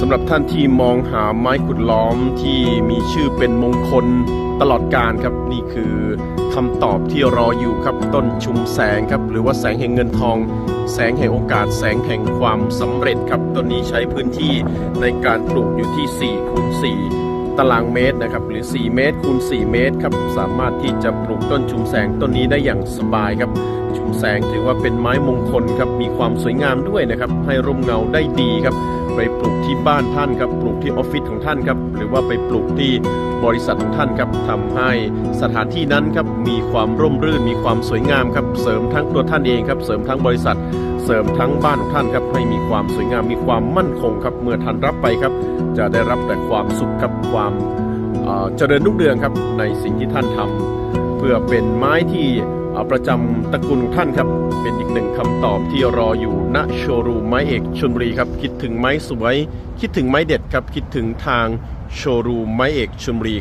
สำหรับท่านที่มองหาไม้ขุดล้อมที่มีชื่อเป็นมงคลตลอดการครับ นี่คือคำตอบที่รออยู่ครับต้นชุมแสงครับ หรือว่าแสงแห่งเงินทอง แสงแห่งโอกาส แสงแห่งความสำเร็จครับต้นนี้ใช้พื้นที่ในการปลูกอยู่ที่4คูณ4 ตารางเมตรนะครับหรือ 4 เมตรคูณ 4 เมตรครับสามารถที่จะปลูกต้นชุมแสงต้นนี้ได้อย่างสบายครับ ชุมแสงถือว่าเป็นไม้มงคลครับมีความสวยงามด้วยนะครับให้ร่มเงาได้ดีครับไปปลูกที่บ้านท่านครับปลูกที่ออฟฟิศของท่านครับหรือว่าไปปลูกที่บริษัทของท่านครับทำให้สถานที่นั้นครับมีความร่มรื่น มีความสวยงามครับเสริมทั้งตัวท่านเองครับเสริมทั้งบริษัท เสริมทั้งบ้านของท่านครับให้มีความสวยงามมีความมั่นคงครับเมื่อท่านรับไปครับ จะได้รับแต่ความสุขครับความเจริญรุ่งเรืองครับในสิ่งที่ท่านทำเพื่อเป็นไม้ที่ประจำตระกูลของท่านครับ เป็นอีกหนึ่งคำตอบที่รออยู่ณโชว์รูมไม้เอกชลบุรีครับคิดถึงไม้สวย คิดถึงไม้เด็ดครับคิดถึงทางโชว์รูมไม้เอกชลบุรี